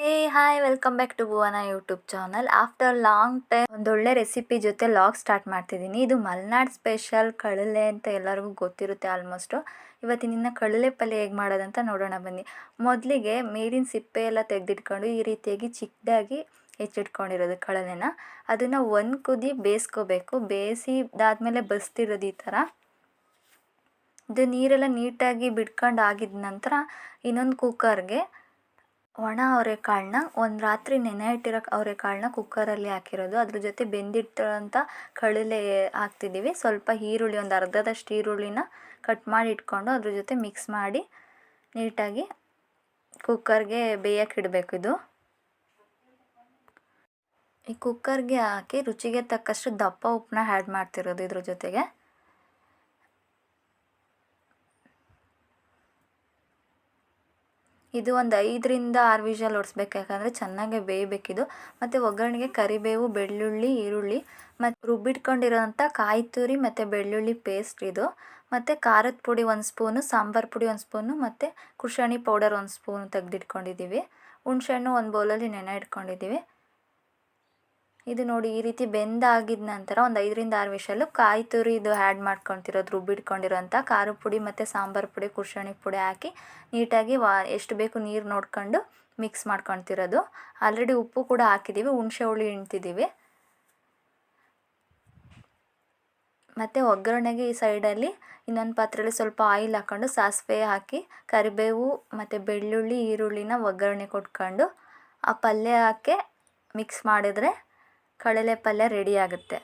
Hey, hi, welcome back to Bhuvana YouTube channel. After long time ಒಂದೊಳ್ಳೆ recipe ಜೊತೆ log start ಮಾಡ್ತಿದ್ದೀನಿ. ಇದು Malnad special ಕಳಲೆ ಅಂತ ಎಲ್ಲರಿಗೂ ಗೊತ್ತಿರುತ್ತೆ ಆಲ್ಮೋಸ್ಟು. ಇವತ್ತಿನ ಕಳಲೆ ಪಲ್ಯ ಹೇಗೆ ಮಾಡೋದಂತ ನೋಡೋಣ ಬನ್ನಿ. ಮೊದಲಿಗೆ ಮೇಲಿನ ಸಿಪ್ಪೆ ಎಲ್ಲ ತೆಗೆದಿಟ್ಕೊಂಡು ಈ ರೀತಿಯಾಗಿ ಚಿಕ್ಕದಾಗಿ ಹೆಚ್ಚಿಟ್ಕೊಂಡಿರೋದು ಕಳಲೆನ ಅದನ್ನು ಒಂದು ಕುದಿ ಬೇಯಿಸ್ಕೋಬೇಕು. ಬೇಯಿಸಿದಾದ್ಮೇಲೆ ಬಸ್ತಿರೋದು ಈ ಥರ ಇದು ನೀರೆಲ್ಲ ನೀಟಾಗಿ ಬಿಟ್ಕೊಂಡು ಆಗಿದ ನಂತರ ಇನ್ನೊಂದು ಕುಕ್ಕರ್ಗೆ ಒಣ ಅವರೆಕಾಳನ್ನ ಒಂದು ರಾತ್ರಿ ನೆನೆ ಇಟ್ಟಿರೋ ಅವರೆಕಾಳನ್ನ ಕುಕ್ಕರಲ್ಲಿ ಹಾಕಿರೋದು. ಅದ್ರ ಜೊತೆ ಬೆಂದಿಟ್ಟಿರೋಂಥ ಕಳಲೆ ಹಾಕ್ತಿದ್ದೀವಿ. ಸ್ವಲ್ಪ ಈರುಳ್ಳಿ, ಒಂದು ಅರ್ಧದಷ್ಟು ಈರುಳ್ಳಿನ ಕಟ್ ಮಾಡಿ ಇಟ್ಕೊಂಡು ಅದ್ರ ಜೊತೆ ಮಿಕ್ಸ್ ಮಾಡಿ ನೀಟಾಗಿ ಕುಕ್ಕರ್ಗೆ ಬೇಯಕ್ಕೆ ಇಡಬೇಕು ಇದು. ಈ ಕುಕ್ಕರ್ಗೆ ಹಾಕಿ ರುಚಿಗೆ ತಕ್ಕಷ್ಟು ದಪ್ಪ ಉಪ್ಪನ್ನ ಆ್ಯಡ್ ಮಾಡ್ತಿರೋದು ಇದ್ರ ಜೊತೆಗೆ. ಇದು ಒಂದು ಐದರಿಂದ ಆರು ವಿಷಲ್ ಹೊಡ್ಸ್ಬೇಕು ಯಾಕಂದರೆ ಚೆನ್ನಾಗೆ ಬೇಯಬೇಕಿದು. ಮತ್ತು ಒಗ್ಗರಣೆಗೆ ಕರಿಬೇವು, ಬೆಳ್ಳುಳ್ಳಿ, ಈರುಳ್ಳಿ ಮತ್ತು ರುಬ್ಬಿಟ್ಕೊಂಡಿರೋಂಥ ಕಾಯಿ ತುರಿ ಮತ್ತು ಬೆಳ್ಳುಳ್ಳಿ ಪೇಸ್ಟ್ ಇದು. ಮತ್ತು ಖಾರದ ಪುಡಿ ಒಂದು ಸ್ಪೂನು, ಸಾಂಬಾರು ಪುಡಿ ಒಂದು ಸ್ಪೂನು, ಮತ್ತು ಕುಶಾಣಿ ಪೌಡರ್ ಒಂದು ಸ್ಪೂನು ತೆಗೆದಿಟ್ಕೊಂಡಿದ್ದೀವಿ ಹುಣ್ಸೆಹಣ್ಣು ಒಂದು ಬೌಲಲ್ಲಿ ನೆನೆ ಇಟ್ಕೊಂಡಿದ್ದೀವಿ ಇದು ನೋಡಿ ಈ ರೀತಿ ಬೆಂದಾಗಿದ ನಂತರ ಒಂದು ಐದರಿಂದ ಆರು ವಿಷಲು ಕಾಯಿ ತುರಿ ಇದು ಆ್ಯಡ್ ಮಾಡ್ಕೊತಿರೋದು ರುಬ್ಬಿಟ್ಕೊಂಡಿರೋಂಥ ಖಾರದ ಪುಡಿ ಮತ್ತು ಸಾಂಬಾರು ಪುಡಿ ಕುರ್ಶಣಿ ಪುಡಿ ಹಾಕಿ ನೀಟಾಗಿ ವಾ, ಎಷ್ಟು ಬೇಕು ನೀರು ನೋಡ್ಕೊಂಡು ಮಿಕ್ಸ್ ಮಾಡ್ಕೊತಿರೋದು. ಆಲ್ರೆಡಿ ಉಪ್ಪು ಕೂಡ ಹಾಕಿದ್ದೀವಿ ಹುಣಸೆ ಹುಳಿ ಹಿಂಡ್ತಿದ್ದೀವಿ ಮತ್ತು ಒಗ್ಗರಣೆಗೆ ಈ ಸೈಡಲ್ಲಿ ಇನ್ನೊಂದು ಪಾತ್ರೆಯಲ್ಲಿ ಸ್ವಲ್ಪ ಆಯಿಲ್ ಹಾಕ್ಕೊಂಡು ಸಾಸಿವೆ ಹಾಕಿ, ಕರಿಬೇವು ಮತ್ತು ಬೆಳ್ಳುಳ್ಳಿ, ಈರುಳ್ಳಿನ ಒಗ್ಗರಣೆ ಕೊಟ್ಕೊಂಡು ಆ ಪಲ್ಯಕ್ಕೆ ಮಿಕ್ಸ್ ಮಾಡಿದ್ರೆ ಕಡಲೆ ಪಲ್ಯ ರೆಡಿ ಆಗುತ್ತೆ.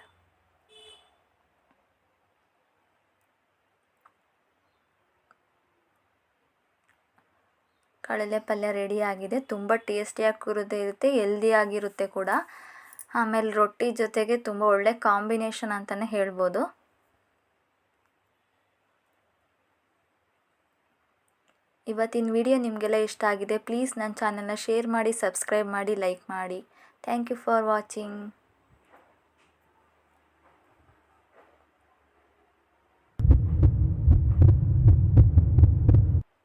ಕಡಲೆ ಪಲ್ಯ ರೆಡಿ ಆಗಿದೆ. ತುಂಬ ಟೇಸ್ಟಿಯಾಗಿ ಕೂರುತ್ತೆ ಇರುತ್ತೆ ಹೆಲ್ದಿಯಾಗಿರುತ್ತೆ ಕೂಡ. ಆಮೇಲೆ ರೊಟ್ಟಿ ಜೊತೆಗೆ ತುಂಬ ಒಳ್ಳೆ ಕಾಂಬಿನೇಷನ್ ಅಂತಲೇ ಹೇಳ್ಬೋದು. ಇವತ್ತಿನ ವಿಡಿಯೋ ನಿಮಗೆಲ್ಲ ಇಷ್ಟ ಆಗಿದೆ ಪ್ಲೀಸ್ ನನ್ನ ಚಾನಲ್ನ ಶೇರ್ ಮಾಡಿ ಸಬ್ಸ್ಕ್ರೈಬ್ ಮಾಡಿ ಲೈಕ್ ಮಾಡಿ. Thank you for watching